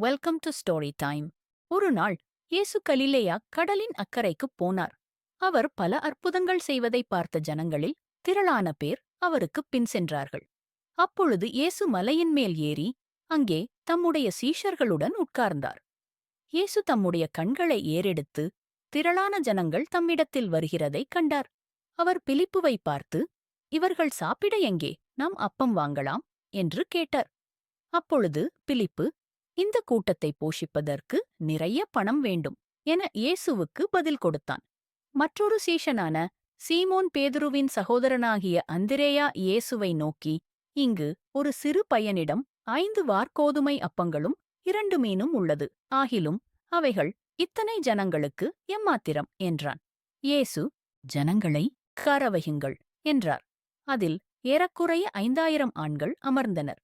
Welcome to story time ஒரு நாள் இயேசு கலிலேயா கடலின் அக்கறைக்குப் போனார். அவர் பல அற்புதங்கள் செய்வதை பார்த்த ஜனங்களில் திரளான பேர் அவருக்குப் பின் சென்றார்கள். அப்பொழுது இயேசு மலையின் மேல் ஏறி அங்கே தம்முடைய சீஷர்களுடன் உட்கார்ந்தார். இயேசு தம்முடைய கண்களை ஏறெடுத்து திரளான ஜனங்கள் தம்மிடத்தில் வருகிறதைக் கண்டார். அவர் பிலிப்புவை பார்த்து இவர்கள் சாப்பிட எங்கே? நாம் அப்பம் வாங்கலாம்? என்று கேட்டார். அப்பொழுது பிலிப்பு இந்த கூட்டத்தை போஷிப்பதற்கு நிறைய பணம் வேண்டும் என இயேசுவுக்கு பதில் கொடுத்தான். மற்றொரு சீஷனான சீமோன் பேதுருவின் சகோதரனாகிய அந்திரேயா இயேசுவை நோக்கி இங்கு ஒரு சிறு பையனிடம் ஐந்து வார்கோதுமை அப்பங்களும் இரண்டு மீனும் உள்ளது. ஆகிலும் அவைகள் இத்தனை ஜனங்களுக்கு எம்மாத்திரம் என்றான். இயேசு ஜனங்களை கரவகிங்கள் என்றார். அதில் ஏறக்குறைய ஐந்தாயிரம் ஆண்கள் அமர்ந்தனர்.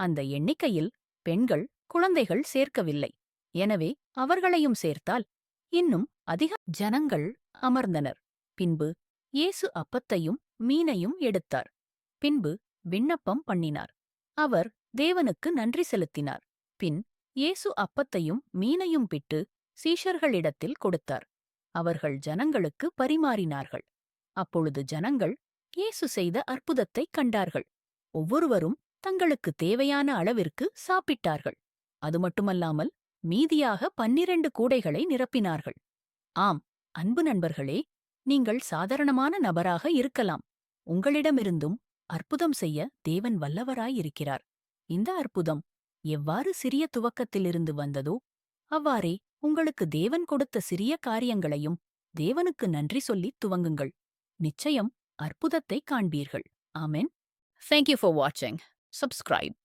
அந்த எண்ணிக்கையில் பெண்கள் குழந்தைகள் சேர்க்கவில்லை. எனவே அவர்களையும் சேர்த்தால் இன்னும் அதிக ஜனங்கள் அமர்ந்தனர். பின்பு இயேசு அப்பத்தையும் மீனையும் எடுத்தார். பின்பு விண்ணப்பம் பண்ணினார். அவர் தேவனுக்கு நன்றி செலுத்தினார். பின் இயேசு அப்பத்தையும் மீனையும் பிட்டு சீஷர்களிடத்தில் கொடுத்தார். அவர்கள் ஜனங்களுக்கு பரிமாறினார்கள். அப்பொழுது ஜனங்கள் இயேசு செய்த அற்புதத்தைக் கண்டார்கள். ஒவ்வொருவரும் தங்களுக்கு தேவையான அளவிற்கு சாப்பிட்டார்கள். அது மட்டுமல்லாமல் மீதியாக பன்னிரண்டு கூடைகளை நிரப்பினார்கள். ஆம் அன்பு நண்பர்களே நீங்கள் சாதாரணமான நபராக இருக்கலாம். உங்களிடமிருந்தும் அற்புதம் செய்ய தேவன் வல்லவராயிருக்கிறார் இந்த அற்புதம் எவ்வாறு சிறிய துவக்கத்திலிருந்து வந்ததோ அவ்வாறே உங்களுக்கு தேவன் கொடுத்த சிறிய காரியங்களையும் தேவனுக்கு நன்றி சொல்லித் துவங்குங்கள். நிச்சயம் அற்புதத்தை காண்பீர்கள். ஆமென். தேங்க்யூ ஃபார் வாட்சிங் சப்ஸ்கிரைப்